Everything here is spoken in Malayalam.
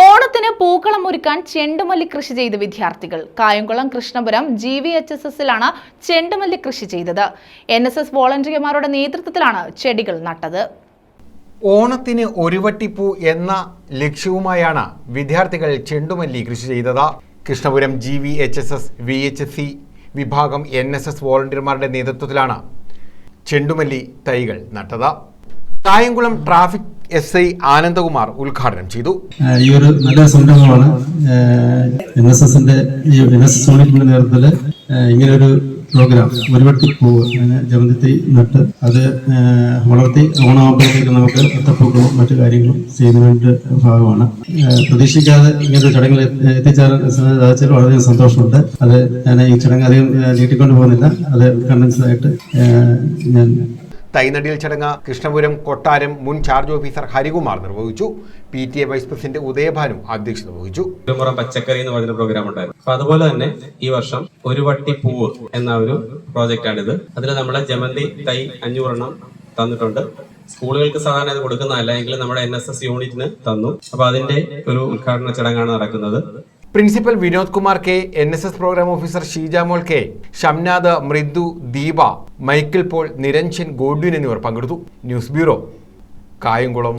ഓണത്തിന് പൂക്കളം ഒരുക്കാൻ ചെണ്ടുമല്ലി കൃഷി ചെയ്ത വിദ്യാർത്ഥികൾ. Kayamkulam Krishnapuram G V H S എസിലാണ് ചെണ്ടുമല്ലി കൃഷി ചെയ്തത്. എൻ എസ് എസ് വോളണ്ടിയർമാരുടെ നേതൃത്വത്തിലാണ് ചെടികൾ നട്ടത്. ഓണത്തിന് ഒരു വട്ടിപ്പൂ എന്ന ലക്ഷ്യവുമായാണ് വിദ്യാർത്ഥികൾ ചെണ്ടുമല്ലി കൃഷി ചെയ്തത്. Krishnapuram G V H S S V H S C വിഭാഗം എൻ എസ് എസ് വോളണ്ടിയർമാരുടെ നേതൃത്വത്തിലാണ് ചെണ്ടുമല്ലി തൈകൾ നട്ടത്. Kayamkulam traffic S I Anandakumar ഉദ്ഘാടനം ചെയ്തു. ഈ ഒരു നല്ല സംരംഭമാണ്. എൻ എസ് എസിന്റെ എൻ എസ് എസ് യൂണിറ്റിന്റെ നേതൃത്വത്തിൽ ഇങ്ങനെ ഒരു പ്രോഗ്രാം ഒരുവട്ടി പൂവ് അങ്ങനെ ജമന്തി നട്ട് അത് വളർത്തി ഓണമാകുമ്പോഴത്തേക്ക് നമുക്ക് അത്തപ്പൂക്കളും മറ്റു കാര്യങ്ങളും ചെയ്യുന്നതിന്റെ ഭാഗമാണ്. പ്രതീക്ഷിക്കാതെ ഇങ്ങനത്തെ ചടങ്ങിൽ എത്തിച്ചാൽ വളരെയധികം സന്തോഷമുണ്ട്. അത് ഞാൻ ഈ ചടങ്ങ് അധികം നീട്ടിക്കൊണ്ടു പോകുന്നില്ല. അത് കണ്ടൻസ്ഡായിട്ട് ഞാൻ തൈനടിയിൽ ചടങ്ങ് കൃഷ്ണപുരം കൊട്ടാരം മുൻ ചാർജ് ഓഫീസർ ഹരികുമാർ നിർവഹിച്ചു. P T A vice president Udayabhanu അധ്യക്ഷത വഹിച്ചു. ഒരുമുറം പച്ചക്കറി എന്ന് പറയുന്ന പ്രോഗ്രാം ഉണ്ടായിരുന്നു. അപ്പൊ അതുപോലെ തന്നെ ഈ വർഷം ഒരു വട്ടി പൂവ് എന്ന ഒരു പ്രോജക്റ്റ് ആണിത്. അതിൽ നമ്മളെ ജമന്തി തൈ അഞ്ഞൂറെണ്ണം തന്നിട്ടുണ്ട്. സ്കൂളുകൾക്ക് സാധാരണ ഇത് കൊടുക്കുന്നതല്ല എങ്കിലും നമ്മുടെ എൻ എസ് എസ് യൂണിറ്റിന് തന്നു. അപ്പൊ അതിന്റെ ഒരു ഉദ്ഘാടന ചടങ്ങാണ് നടക്കുന്നത്. Principal Vinod Kumar K N S S programme officer Sheejamol K Shamnad Mridu Deepa Michael Paul Niranjan Godwin എന്നിവർ പങ്കെടുത്തു. News bureau Kayamkulam.